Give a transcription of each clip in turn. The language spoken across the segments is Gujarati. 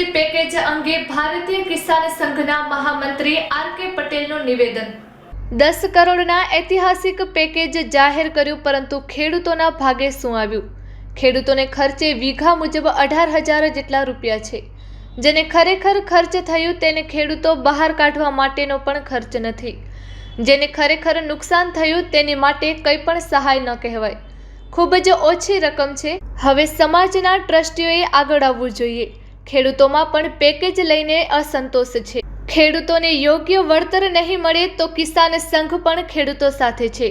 એપીએમસી પેકેજ અંગે ભારતીય કિસાન સંઘના મહામંત્રી આર કે પટેલનું નિવેદન. દસ કરોડના ઐતિહાસિક પેકેજ જાહેર કર્યું, પરંતુ ખેડૂતોના ભાગે શું આવ્યું? ખેડૂતોને ખર્ચે વીઘા મુજબ અઢાર હજાર જેટલા રૂપિયા છે. જેને ખરેખર ખર્ચ થયું તેને ખેડૂતો બહાર કાઢવા માટેનો પણ ખર્ચ નથી. જેને ખરેખર નુકસાન થયું તેની માટે કંઈ પણ સહાય ન કહેવાય. ખૂબ જ ઓછી રકમ છે. હવે સમાજના ટ્રસ્ટીઓએ આગળ આવવું જોઈએ. ખેડૂતોમાં પણ પેકેજ લઈને અસંતોષ છે. ખેડૂતોને યોગ્ય વળતર નહીં મળે તો કિસાન સંઘ પણ ખેડૂતો સાથે છે.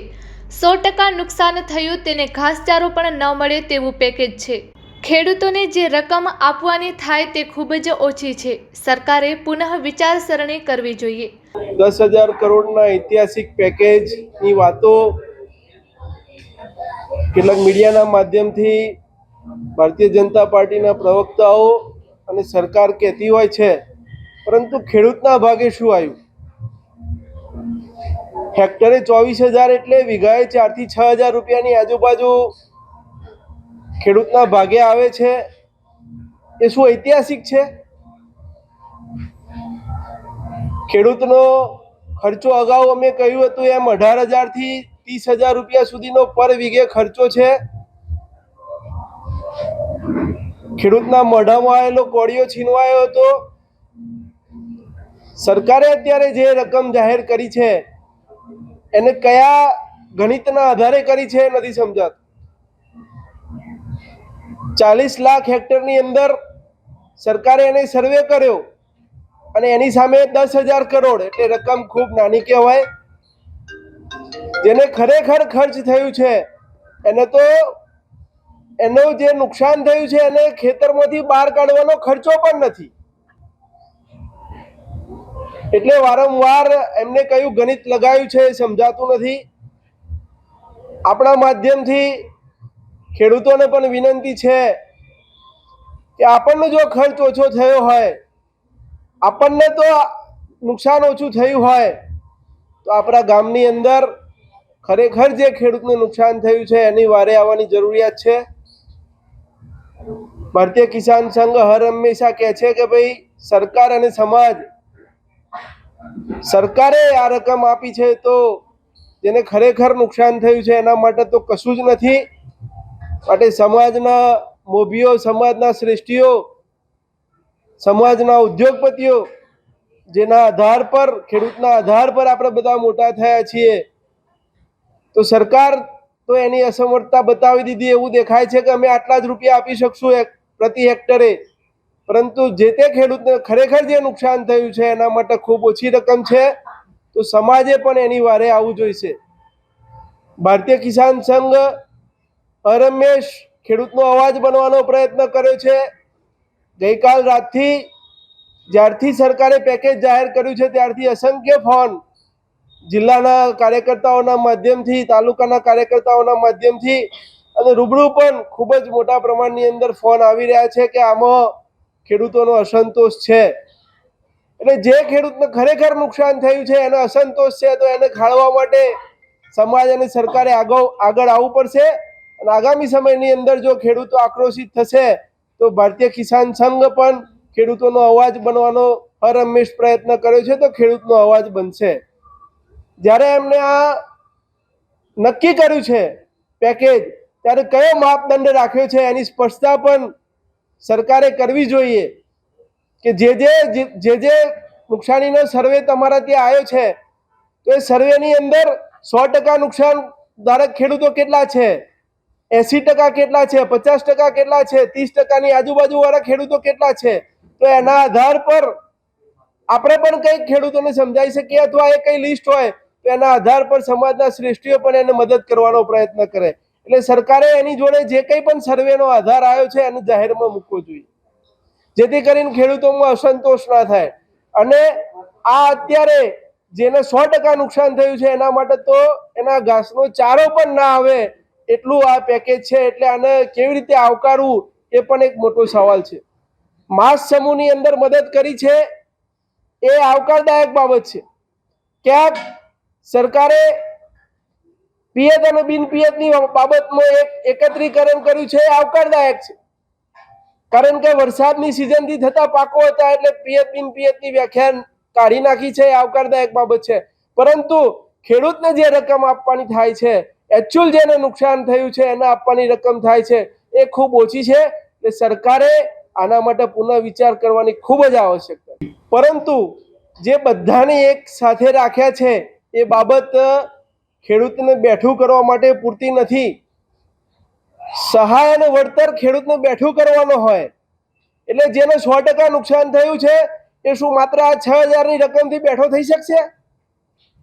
સો ટકા નુકસાન થયું તેને ઘાસચારો પણ ન મળે તેવું પેકેજ છે. ખેડૂતોને જે રકમ આપવાની થાય તે ખૂબ જ ઓછી છે. સરકારે પુનઃ વિચારસરણી કરવી જોઈએ. દસ હજાર કરોડના ઐતિહાસિક પેકેજની વાતો કેટલાક મીડિયાના માધ્યમથી ભારતીય જનતા પાર્ટીના પ્રવક્તાઓ અને સરકાર કહેતી હોય છે, પરંતુ ખેડૂતના ભાગે શું આવ્યું? હેક્ટરે ચોવીસ હજાર એટલે વીઘાએ ચારથી છ હજાર રૂપિયાની આજુબાજુ ખેડૂતના ભાગે આવે છે. એ શું ઐતિહાસિક છે? ખેડૂતનો ખર્ચો અગાઉ અમે કહ્યું હતું એમ અઢાર હજારથી ત્રીસ હજાર રૂપિયા સુધીનો પર વીઘે ખર્ચો છે. ખેડૂતના મોઢામાં આવેલો કોળિયો છીનવાયો હતો. સરકારે અત્યારે જે રકમ જાહેર કરી છે, એને કયા ગણિતના આધારે કરી છે નથી સમજાતું. ચાલીસ લાખ હેક્ટરની અંદર સરકારે એને સર્વે કર્યો અને એની સામે દસ હજાર કરોડ એટલે રકમ ખૂબ નાની કહેવાય. જેને ખરેખર ખર્ચ થયું છે, એને તો એનું જે નુકસાન થયું છે એને ખેતરમાંથી બહાર કાઢવાનો ખર્ચો પણ નથી. એટલે વારંવાર એમને કયું ગણિત લગાવ્યું છે એ સમજાતું નથી. આપણા માધ્યમથી ખેડૂતોને પણ વિનંતી છે કે આપણને જો ખર્ચ ઓછો થયો હોય, આપણને તો નુકસાન ઓછું થયું હોય, તો આપણા ગામની અંદર ખરેખર જે ખેડૂતને નુકસાન થયું છે એની વારે આવવાની જરૂરિયાત છે. ભારતીય કિસાન સંઘ હર હંમેશા કહે છે કે ભાઈ, સરકાર અને સમાજ, સરકારે આ રકમ આપી છે તો જેને ખરેખર નુકસાન થયું છે એના માટે તો કશું જ નથી. માટે સમાજના મોભીઓ, સમાજના શ્રેષ્ઠીઓ, સમાજના ઉદ્યોગપતિઓ, જેના આધાર પર, ખેડૂતના આધાર પર આપણે બધા મોટા થયા છીએ. તો સરકાર તો એની અસમર્થતા બતાવી દીધી. એવું દેખાય છે કે અમે આટલા જ રૂપિયા આપી શકશું પ્રતિ હેક્ટરે. પરંતુ જે તે ખેડૂતને ખરેખર જે નુકસાન થયું છે, એના માટે ખૂબ ઓછી રકમ છે. તો સમાજે પણ એની વારે આવવું જોઈશે. ભારતીય કિસાન સંઘ હરમેશ ખેડૂતનો અવાજ બનવાનો પ્રયત્ન કર્યો છે. ગઈકાલ રાતથી જ્યારથી સરકારે પેકેજ જાહેર કર્યું છે, ત્યારથી અસંખ્ય ફોન જિલ્લાના કાર્યકર્તાઓના માધ્યમથી, તાલુકાના કાર્યકર્તાઓના માધ્યમથી અને રૂબરૂ પણ ખૂબ જ મોટા પ્રમાણની અંદર ફોન આવી રહ્યા છે કે આમાં ખેડૂતોનો અસંતોષ છે. એટલે જે ખેડૂતને ખરેખર નુકસાન થયું છે, એનો અસંતોષ છે, તો એને ખાળવા માટે સમાજ અને સરકારે આગળ આગળ આવવું પડશે. અને આગામી સમયની અંદર જો ખેડૂતો આક્રોશિત થશે, તો ભારતીય કિસાન સંઘ પણ ખેડૂતોનો અવાજ બનવાનો હર હંમેશ પ્રયત્ન કર્યો છે, તો ખેડૂતનો અવાજ બનશે. જ્યારે એમને આ નક્કી કર્યું છે પેકેજ, ત્યારે કયો માપદંડ રાખ્યો છે એની સ્પષ્ટતા પણ સરકારે કરવી જોઈએ કે જે જે જે જે નુકસાનીનો સર્વે તમારા ત્યાં આવ્યો છે, તો એ સર્વેની અંદર સો ટકા નુકસાન ધારક ખેડૂતો કેટલા છે? એસી ટકા કેટલા છે? પચાસ ટકા કેટલા છે? ત્રીસ ટકાની આજુબાજુવાળા ખેડૂતો કેટલા છે? તો એના આધાર પર આપણે પણ કંઈક ખેડૂતોને સમજાવી શકીએ અથવા એ કંઈ લિસ્ટ હોય તો એના આધાર પર સમાજના શ્રેષ્ઠીઓ પણ એને મદદ કરવાનો પ્રયત્ન કરે. એટલે સરકારે એની જોડે જે કંઈ પણ સર્વેનો આધાર આવ્યો છે એને જાહેરમાં મૂકવો જોઈએ. જેથી કરીને ખેડૂતોમાં અસંતોષ ના થાય. અને આ અત્યારે જેને સો ટકા નુકસાન થયું છે એના માટે તો એના ઘાસનો ચારો પણ ના આવે એટલું આ પેકેજ છે. એટલે આને કેવી રીતે આવકારવું એ પણ એક મોટો સવાલ છે. માસ સમૂહની અંદર મદદ કરી છે એ આવકારદાયક બાબત છે. ક્યાંક સરકારે પિયત અને બિન પિયતની બાબતમાં એક એકત્રીકરણ કર્યું છે આવકારદાયક છે. કારણ કે વરસાદની સિઝનથી થતા પાકો હતા એટલે પિયત બિન પિયતની વ્યાખ્યા કાઢી નાખી છે આવકારદાયક બાબત છે. પરંતુ ખેડૂતને જે રકમ આપવાની થાય છે એકચ્યુઅલ જેને નુકસાન થયું છે, એને આપવાની રકમ થાય છે, એ ખૂબ ઓછી છે એટલે સરકારે આના માટે પુનઃ વિચાર કરવાની ખૂબ જ આવશ્યકતા પરંતુ જે બધાને એક સાથે રાખ્યા છે એ બાબત ખેડૂતને બેઠું કરવા માટે પૂરતી નથી. સહાય અને વળતર ખેડૂતને બેઠું કરવાનો હોય, એટલે જેને સો ટકા નુકસાન થયું છે, એ શું માત્ર આ છ હજારની રકમથી બેઠો થઈ શકશે?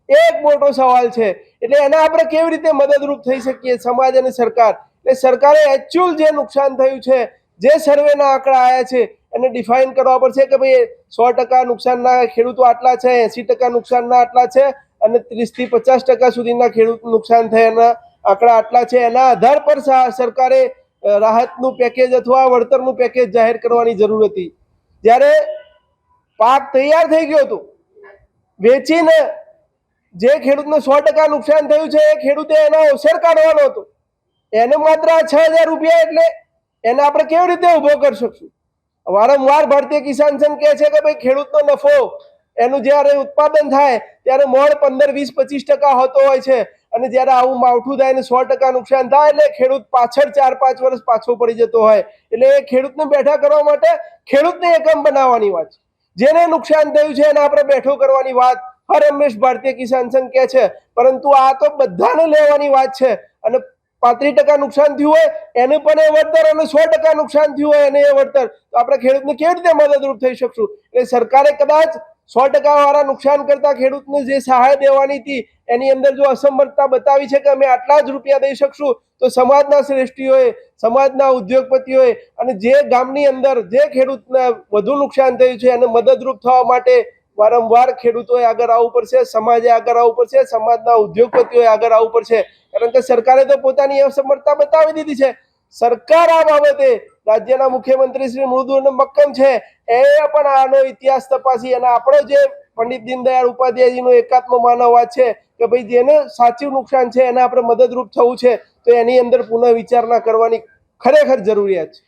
એક મોટો સવાલ છે, એટલે એને આપણે કેવી રીતે મદદરૂપ થઈ શકીએ સમાજ અને સરકાર? એટલે સરકારે એકચ્યુઅલ જે નુકસાન થયું છે, જે સર્વેના આંકડા આવ્યા છે, એને ડિફાઇન કરવા પડશે કે ભાઈ સો ટકા નુકસાનના ખેડૂતો આટલા છે, એંસી ટકા નુકસાનના આટલા છે અને ત્રીસથી પચાસ ટકા સુધીના ખેડૂત નુકસાન થયાના આંકડા આટલા છે. એના આધાર પર સરકારે રાહતનું પેકેજ અથવા વળતરનું પેકેજ જાહેર કરવાની જરૂર હતી. જ્યારે પાક તૈયાર થઈ ગયો હતો, વેચીને જે ખેડૂતને સો ટકા નુકસાન થયું છે, એ ખેડૂતે એનો અવસર કાઢવાનો હતો. એને માત્ર છ હજાર રૂપિયા એટલે એને આપણે કેવી રીતે ઊભો કરી શકશું? વારંવાર ભારતીય કિસાન સંઘ કહે છે કે ભાઈ ખેડૂતનો નફો, એનું જ્યારે ઉત્પાદન થાય ત્યારે મોડ પંદર, વીસ, પચીસ ટકા હોતો હોય છે. અને જ્યારે આવું માવઠું થાય ને સો ટકા નુકસાન થાય એટલે ખેડૂત પાછળ ચાર, પાંચ વર્ષ પાછો પડી જતો હોય. એટલે એ ખેડૂતને બેઠા કરવા માટે ખેડૂતને એકમ બનાવવાની વાત છે. જેને નુકસાન થયું છે એને આપણે બેઠો કરવાની વાત હર હંમેશ ભારતીય કિસાન સંઘ કહે છે. પરંતુ આ તો બધાને લેવાની વાત છે. અને પાંત્રીસ ટકા નુકસાન થયું હોય એને પણ એ વળતર અને સો ટકા નુકસાન થયું હોય એને એ વળતર. તો આપણે ખેડૂતને કેવી રીતે મદદરૂપ થઈ શકશું? એટલે સરકારે કદાચ સો ટકા વાળા નુકસાન કરતા ખેડૂતને જે સહાય દેવાની હતી, એની અંદર જો અસમર્થતા બતાવી છે કે અમે આટલા જ રૂપિયા દઈ શકશું, તો સમાજના શ્રેષ્ઠીઓએ, સમાજના ઉદ્યોગપતિઓએ અને જે ગામની અંદર જે ખેડૂતને વધુ નુકસાન થયું છે, એને મદદરૂપ થવા માટે વારંવાર ખેડૂતોએ આગળ આવવું પડશે, સમાજે આગળ આવવું પડશે, સમાજના ઉદ્યોગપતિઓએ આગળ આવવું પડશે. કારણ કે સરકારે તો પોતાની અસમર્થતા બતાવી દીધી છે. સરકાર આ બાબતે રાજ્યના મુખ્યમંત્રી શ્રી મૃદુન મક્કમ છે, એ પણ આનો ઇતિહાસ તપાસી અને આપણો જે પંડિત દીનદયાળ ઉપાધ્યાયજીનો એકાત્મ માનવવાદ છે કે ભાઈ જેને સાચું નુકસાન છે એને આપણે મદદરૂપ થવું છે, તો એની અંદર પુનઃ વિચારણા કરવાની ખરેખર જરૂરિયાત છે.